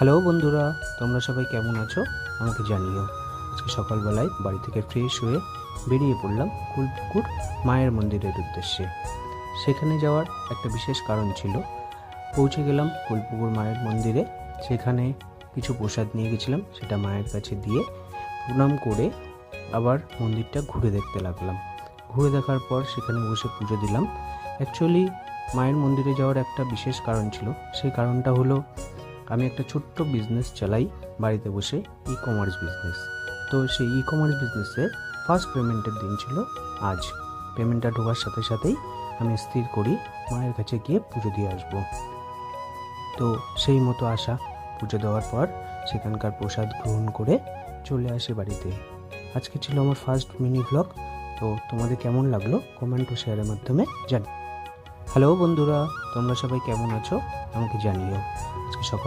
Hello বন্ধুরা, তোমরা সবাই কেমন আছো? আমাকে জানিও, আজকে সকালবেলায় বাড়ি থেকে ফ্রেশ হয়ে বেরিয়ে পড়লাম কুলপুকুর মায়ের মন্দিরের উদ্দেশ্যে। সেখানে যাওয়ার একটা বিশেষ কারণ ছিল, পৌঁছে গেলাম কুলপুকুর মায়ের মন্দিরে। সেখানে কিছু প্রসাদ নিয়ে গেছিলাম, সেটা মায়ের কাছে দিয়ে প্রণাম করে আবার মন্দিরটা ঘুরে দেখতে লাগলাম। ঘুরে দেখার পর সেখানে বসে পুজো দিলাম। অ্যাকচুয়ালি মায়ের মন্দিরে যাওয়ার একটা বিশেষ কারণ ছিল, সেই কারণটা হলো আমি একটা ছোট্ট বিজনেস চালাই, বাড়িতে বসে ই কমার্স বিজনেস তো সেই ই কমার্স বিজনেসে ফার্স্ট পেমেন্টের দিন ছিল আজ। পেমেন্টটা ঢোকার সাথে সাথেই আমি স্থির করি, মায়ের কাছে গিয়ে পুজো দিয়ে আসব। তো সেই মতো আসা পুজো দেওয়ার পর সেখানকার প্রসাদ গ্রহণ করে চলে আসি বাড়িতে। আজকে ছিল আমার ফার্স্ট মিনি ব্লগ তো তোমাদের কেমন লাগল কমেন্ট ও শেয়ারের মাধ্যমে জানি। হ্যালো বন্ধুরা, তোমরা সবাই কেমন আছো আমাকে জানিও। আজকে সকাল